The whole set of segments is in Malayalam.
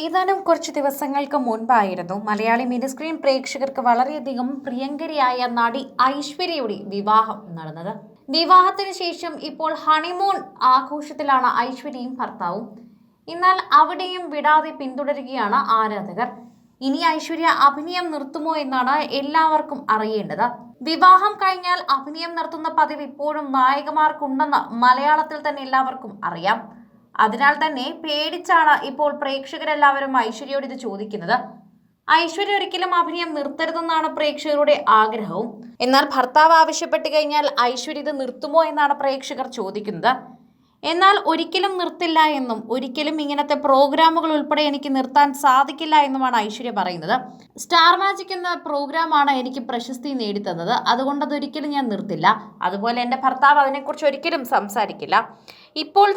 ഏതാനും കുറച്ച് ദിവസങ്ങൾക്ക് മുൻപായിരുന്നു മലയാളി മിനി സ്ക്രീൻ പ്രേക്ഷകർക്ക് വളരെയധികം പ്രിയങ്കരിയായ നടി ഐശ്വര്യയുടെ വിവാഹം നടന്നത്. വിവാഹത്തിന് ശേഷം ഇപ്പോൾ ഹണിമൂൺ ആഘോഷത്തിലാണ് ഐശ്വര്യയും ഭർത്താവും. എന്നാൽ അവിടെയും വിടാതെ പിന്തുടരുകയാണ് ആരാധകർ. ഇനി ഐശ്വര്യ അഭിനയം നിർത്തുമോ എന്നാണ് എല്ലാവർക്കും അറിയേണ്ടത്. വിവാഹം കഴിഞ്ഞാൽ അഭിനയം നിർത്തുന്ന പതിവ് ഇപ്പോഴും നായകമാർക്കുണ്ടെന്ന് മലയാളത്തിൽ തന്നെ എല്ലാവർക്കും അറിയാം. അതിനാൽ തന്നെ പേടിച്ചാണ് ഇപ്പോൾ പ്രേക്ഷകരെല്ലാവരും ഐശ്വര്യയോട് ഇത് ചോദിക്കുന്നത്. ഐശ്വര്യ ഒരിക്കലും അഭിനയം നിർത്തരുതെന്നാണ് പ്രേക്ഷകരുടെ ആഗ്രഹവും. എന്നാൽ ഭർത്താവ് ആവശ്യപ്പെട്ട് കഴിഞ്ഞാൽ ഐശ്വര്യ ഇത് നിർത്തുമോ എന്നാണ് പ്രേക്ഷകർ ചോദിക്കുന്നത്. എന്നാൽ ഒരിക്കലും നിർത്തില്ല എന്നും ഒരിക്കലും ഇങ്ങനത്തെ പ്രോഗ്രാമുകൾ ഉൾപ്പെടെ എനിക്ക് നിർത്താൻ സാധിക്കില്ല എന്നുമാണ് ഐശ്വര്യ പറയുന്നത്. സ്റ്റാർ മാജിക് എന്ന പ്രോഗ്രാമാണ് എനിക്ക് പ്രശസ്തി നേടിത്തന്നത്. അതുകൊണ്ട് അതൊരിക്കലും ഞാൻ നിർത്തില്ല. അതുപോലെ എന്റെ ഭർത്താവ് അതിനെക്കുറിച്ച് ഒരിക്കലും സംസാരിക്കില്ല. ഇപ്പോൾ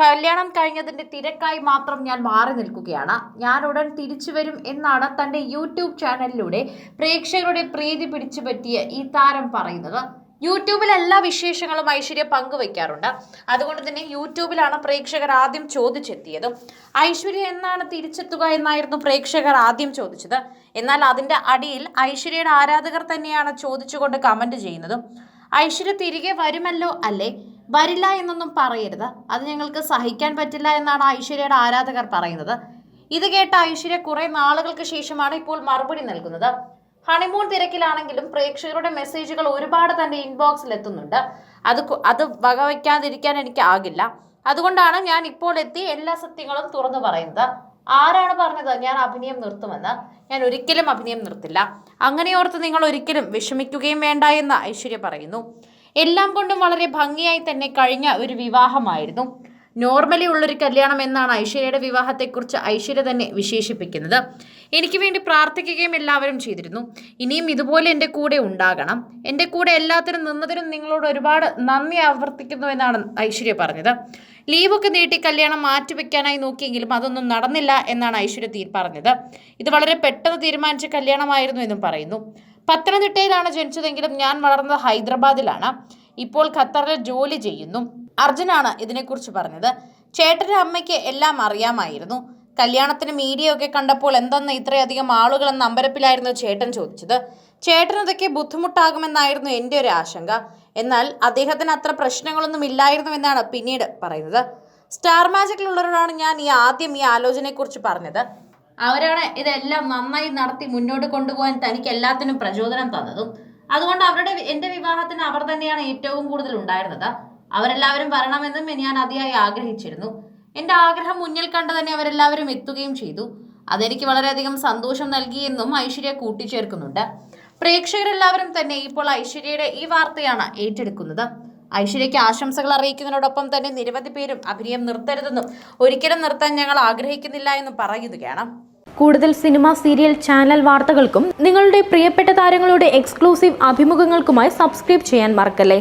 കല്യാണം കഴിഞ്ഞതിന്റെ തിരക്കായി മാത്രം ഞാൻ മാറി നിൽക്കുകയാണ്. ഞാൻ ഉടൻ തിരിച്ചു വരും എന്നാണ് തന്റെ യൂട്യൂബ് ചാനലിലൂടെ പ്രേക്ഷകരുടെ പ്രീതി പിടിച്ചു പറ്റിയ ഈ താരം പറയുന്നത്. യൂട്യൂബിൽ എല്ലാ വിശേഷങ്ങളും ഐശ്വര്യ പങ്കുവയ്ക്കാറുണ്ട് അതുകൊണ്ട് തന്നെ യൂട്യൂബിലാണ് പ്രേക്ഷകർ ആദ്യം ചോദിച്ചെത്തിയത്. ഐശ്വര്യ എന്നാണ് തിരിച്ചെത്തുക എന്നായിരുന്നു പ്രേക്ഷകർ ആദ്യം ചോദിച്ചത്. എന്നാൽ അതിന്റെ അടിയിൽ ഐശ്വര്യയുടെ ആരാധകർ തന്നെയാണ് ചോദിച്ചുകൊണ്ട് കമന്റ് ചെയ്യുന്നത്. ഐശ്വര്യ തിരികെ വരുമല്ലോ അല്ലേ? വരില്ല എന്നൊന്നും പറയരുത്. അത് ഞങ്ങൾക്ക് സഹിക്കാൻ പറ്റില്ല എന്നാണ് ഐശ്വര്യയുടെ ആരാധകർ പറയുന്നത്. ഇത് കേട്ട ഐശ്വര്യ കുറെ നാളുകൾക്ക് ശേഷമാണ് ഇപ്പോൾ മറുപടി നൽകുന്നത്. ഹണിമൂൺ തിരക്കിലാണെങ്കിലും പ്രേക്ഷകരുടെ മെസ്സേജുകൾ ഒരുപാട് തന്റെ ഇൻബോക്സിൽ എത്തുന്നുണ്ട്. അത് അത് വകവയ്ക്കാതിരിക്കാൻ എനിക്ക് ആകില്ല. അതുകൊണ്ടാണ് ഞാൻ ഇപ്പോൾ എത്തി എല്ലാ സത്യങ്ങളും തുറന്നു പറയുന്നത്. ആരാണ് പറഞ്ഞത്? ഞാൻ അഭിനയം നിർത്തുമെന്ന്. ഞാൻ ഒരിക്കലും അഭിനയം നിർത്തില്ല. അങ്ങനെ ഓർത്ത് നിങ്ങൾ ഒരിക്കലും വിഷമിക്കുകയും വേണ്ട എന്ന് ഐശ്വര്യ പറയുന്നു. എല്ലാം കൊണ്ടും വളരെ ഭംഗിയായി തന്നെ കഴിഞ്ഞ ഒരു വിവാഹമായിരുന്നു. നോർമലി ഉള്ളൊരു കല്യാണം എന്നാണ് ഐശ്വര്യയുടെ വിവാഹത്തെക്കുറിച്ച് ഐശ്വര്യ തന്നെ വിശേഷിപ്പിക്കുന്നത്. എനിക്ക് വേണ്ടി പ്രാർത്ഥിക്കുകയും എല്ലാവരും ചെയ്തിരുന്നു. ഇനിയും ഇതുപോലെ എന്റെ കൂടെ ഉണ്ടാകണം. എന്റെ കൂടെ എല്ലാത്തിനും നിന്നതിനും നിങ്ങളോട് ഒരുപാട് നന്ദി ആവർത്തിക്കുന്നു എന്നാണ് ഐശ്വര്യ പറഞ്ഞത്. ലീവൊക്കെ നീട്ടി കല്യാണം മാറ്റിവെക്കാനായി നോക്കിയെങ്കിലും അതൊന്നും നടന്നില്ല എന്നാണ് ഐശ്വര്യ തീ പറഞ്ഞത്. ഇത് വളരെ പെട്ടെന്ന് തീരുമാനിച്ച കല്യാണമായിരുന്നു എന്നും പറയുന്നു. പത്തനംതിട്ടയിലാണ് ജനിച്ചതെങ്കിലും ഞാൻ വളർന്നത് ഹൈദരാബാദിലാണ്. ഇപ്പോൾ ഖത്തറിൽ ജോലി ചെയ്യുന്നു. അർജുനാണ് ഇതിനെക്കുറിച്ച് പറഞ്ഞത്. ചേട്ടന്റെ അമ്മയ്ക്ക് എല്ലാം അറിയാമായിരുന്നു. കല്യാണത്തിന് മീഡിയ ഒക്കെ കണ്ടപ്പോൾ എന്തെന്ന് ഇത്രയധികം ആളുകൾ എന്ന അമ്പരപ്പിലായിരുന്നു ചേട്ടൻ ചോദിച്ചത്. ചേട്ടൻ ഇതൊക്കെ ബുദ്ധിമുട്ടാകുമെന്നായിരുന്നു എന്റെ ഒരു ആശങ്ക. എന്നാൽ അദ്ദേഹത്തിന് അത്ര പ്രശ്നങ്ങളൊന്നും ഇല്ലായിരുന്നു എന്നാണ് പിന്നീട് പറയുന്നത്. സ്റ്റാർ മാജിക്കിലുള്ളവരോടാണ് ഞാൻ ഈ ആദ്യം ഈ ആലോചനയെക്കുറിച്ച് പറഞ്ഞത്. അവരാണ് ഇതെല്ലാം നന്നായി നടത്തി മുന്നോട്ട് കൊണ്ടുപോകാൻ തനിക്ക് എല്ലാത്തിനും പ്രചോദനം തന്നതും. അതുകൊണ്ട് അവരുടെ എന്റെ വിവാഹത്തിന് അവർ തന്നെയാണ് ഏറ്റവും കൂടുതൽ ഉണ്ടായിരുന്നത്. അവരെല്ലാവരും വരണമെന്നും ഞാൻ അതിയായി ആഗ്രഹിച്ചിരുന്നു. എന്റെ ആഗ്രഹം മുന്നിൽ കണ്ട് തന്നെ അവരെല്ലാവരും എത്തുകയും ചെയ്തു. അതെനിക്ക് വളരെയധികം സന്തോഷം നൽകിയെന്നും ഐശ്വര്യ കൂട്ടിച്ചേർക്കുന്നുണ്ട്. പ്രേക്ഷകരെല്ലാവരും തന്നെ ഇപ്പോൾ ഐശ്വര്യയുടെ ഈ വാർത്തയാണ് ഏറ്റെടുക്കുന്നത്. ഐശ്വര്യയ്ക്ക് ആശംസകൾ അറിയിക്കുന്നതിനോടൊപ്പം തന്നെ നിരവധി പേരും അഭിനയം നിർത്തരുതെന്നും ഒരിക്കലും നിർത്താൻ ഞങ്ങൾ ആഗ്രഹിക്കുന്നില്ല എന്നും പറയുകയാണ്. കൂടുതൽ സിനിമ സീരിയൽ ചാനൽ വാർത്തകൾക്കും നിങ്ങളുടെ പ്രിയപ്പെട്ട താരങ്ങളുടെ എക്സ്ക്ലൂസീവ് അഭിമുഖങ്ങൾക്കുമായി സബ്സ്ക്രൈബ് ചെയ്യാൻ മറക്കല്ലേ?